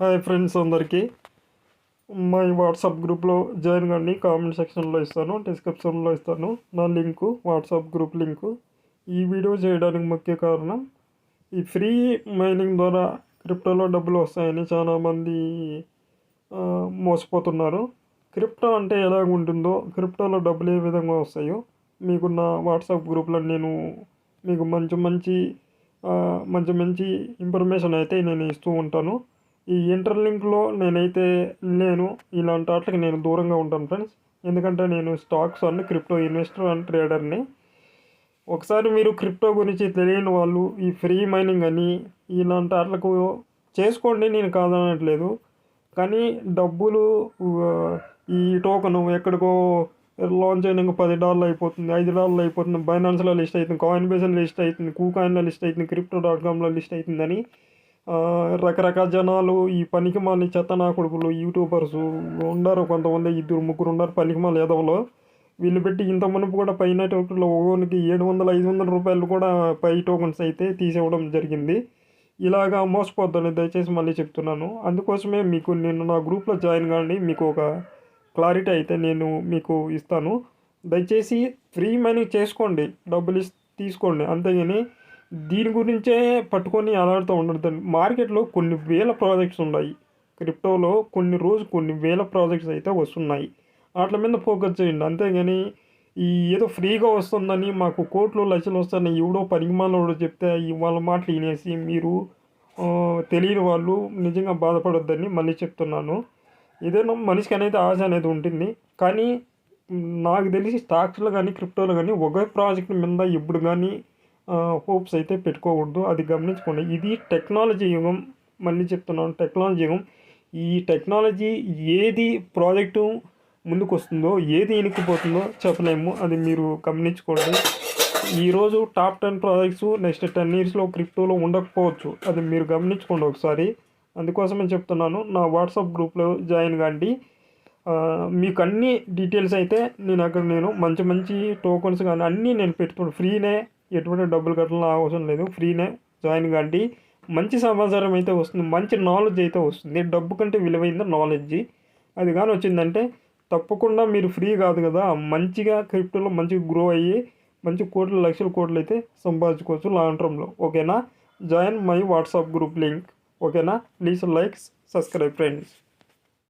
Hi friends అందరికీ. మా WhatsApp గ్రూప్లో జాయిన్ కండి కామెంట్ సెక్షన్లో ఇస్తాను డిస్క్రిప్షన్లో ఇస్తాను. నా లింకు వాట్సాప్ గ్రూప్ లింకు ఈ వీడియో చేయడానికి ముఖ్య కారణం ఈ ఫ్రీ మైనింగ్ ద్వారా క్రిప్టోలో డబ్బులు వస్తాయని చాలామంది మోసపోతున్నారు. క్రిప్టో అంటే ఎలా ఉంటుందో క్రిప్టోలో డబ్బులు ఏ విధంగా వస్తాయో మీకు నా వాట్సాప్ గ్రూప్లో నేను మీకు మంచి మంచి మంచి మంచి ఇన్ఫర్మేషన్ అయితే నేను ఇస్తూ ఉంటాను. ఈ ఇంటర్లింక్లో నేనైతే లేను. ఇలాంటి వాటికి నేను దూరంగా ఉంటాను ఫ్రెండ్స్. ఎందుకంటే నేను stocks and crypto investor and ట్రేడర్ని. ఒకసారి మీరు క్రిప్టో గురించి తెలియని వాళ్ళు ఈ ఫ్రీ మైనింగ్ అని ఇలాంటి వాటికి చేసుకోండి నేను కాదనట్లేదు. కానీ డబ్బులు ఈ టోకన్ ఎక్కడికో లాంచ్ అయినాక పది డాలర్లు అయిపోతుంది ఐదు డాలర్లు అయిపోతుంది బైనాన్స్లో లిస్ట్ అవుతుంది కాయిన్ బేస్లో లిస్ట్ అవుతుంది కూకాయిన్లో లిస్ట్ అవుతుంది క్రిప్టో డాట్ కామ్లో లిస్ట్ అవుతుందని రకరకాల జనాలు ఈ పనికి మాలి చెత్తనా కొడుకులు యూట్యూబర్స్ ఉన్నారు కొంతమంది ఇద్దరు ముగ్గురు ఉన్నారు పనికి మాలి ఎదవలో వీళ్ళు పెట్టి ఇంత మునుపు కూడా పైన టోకెన్లో ఓనికి ఏడు వందల ఐదు వందల రూపాయలు కూడా పై టోకన్స్ అయితే తీసేవడం జరిగింది. ఇలాగా మోసపోద్దని దయచేసి మళ్ళీ చెప్తున్నాను. అందుకోసమే మీకు నేను నా గ్రూప్లో జాయిన్ కానీ మీకు ఒక క్లారిటీ అయితే నేను మీకు ఇస్తాను. దయచేసి ఫ్రీ మనీ చేసుకోండి డబ్బులు ఇస్ తీసుకోండి. అంతేగాని దీని గురించే పట్టుకొని అలాడుతూ ఉండదండి మార్కెట్లో కొన్ని వేల ప్రాజెక్ట్స్ ఉన్నాయి. క్రిప్టోలో కొన్ని రోజు కొన్ని వేల ప్రాజెక్ట్స్ అయితే వస్తున్నాయి. వాటి మీద ఫోకస్ చేయండి. అంతేగాని ఈ ఏదో ఫ్రీగా వస్తుందని మాకు కోట్లు లక్షలు వస్తాయని ఎవడో పనికిమాలోడు చెప్తే వాళ్ళ మాటలు వినేసి మీరు తెలియని వాళ్ళు నిజంగా బాధపడొద్దని మళ్ళీ చెప్తున్నాను. ఏదైనా మనిషికి అనేది ఆశ అనేది ఉంటుంది. కానీ నాకు తెలిసి స్టాక్స్లో కానీ క్రిప్టోలో కానీ ఒకే ప్రాజెక్ట్ మీద ఇప్పుడు కానీ హోప్స్ అయితే పెట్టుకోకూడదు. అది గమనించుకోండి. ఇది టెక్నాలజీ యుగం. మళ్ళీ చెప్తున్నాను టెక్నాలజీ యుగం. ఈ టెక్నాలజీ ఏది ప్రాజెక్టు ముందుకు వస్తుందో ఏది ఇనికిపోతుందో చెప్పలేము. అది మీరు గమనించుకోండి. ఈరోజు top ten projects next ten ఇయర్స్లో క్రిప్టోలో ఉండకపోవచ్చు. అది మీరు గమనించుకోండి ఒకసారి. అందుకోసమే చెప్తున్నాను నా వాట్సాప్ గ్రూప్లో జాయిన్ కాండి. మీకు అన్ని డీటెయిల్స్ అయితే నేను అక్కడ నేను మంచి మంచి టోకన్స్ కానీ అన్నీ నేను పెట్టుకున్నాను ఫ్రీనే ఎటువంటి డబ్బులు కట్టాలని అవసరం లేదు. ఫ్రీనే జాయిన్ కాండి. మంచి సమాచారం అయితే వస్తుంది. మంచి నాలెడ్జ్ అయితే వస్తుంది. డబ్బు కంటే విలువైంది నాలెడ్జ్. అది కానీ వచ్చిందంటే తప్పకుండా మీరు ఫ్రీ కాదు కదా. మంచిగా క్రిప్టోలో మంచిగా గ్రో అయ్యి మంచి కోట్లు లక్షల కోట్లు అయితే సంపాదించుకోవచ్చు లాంగ్ టర్మ్లో ఓకేనా? Join my WhatsApp group link. ఓకేనా? Please likes subscribe friends.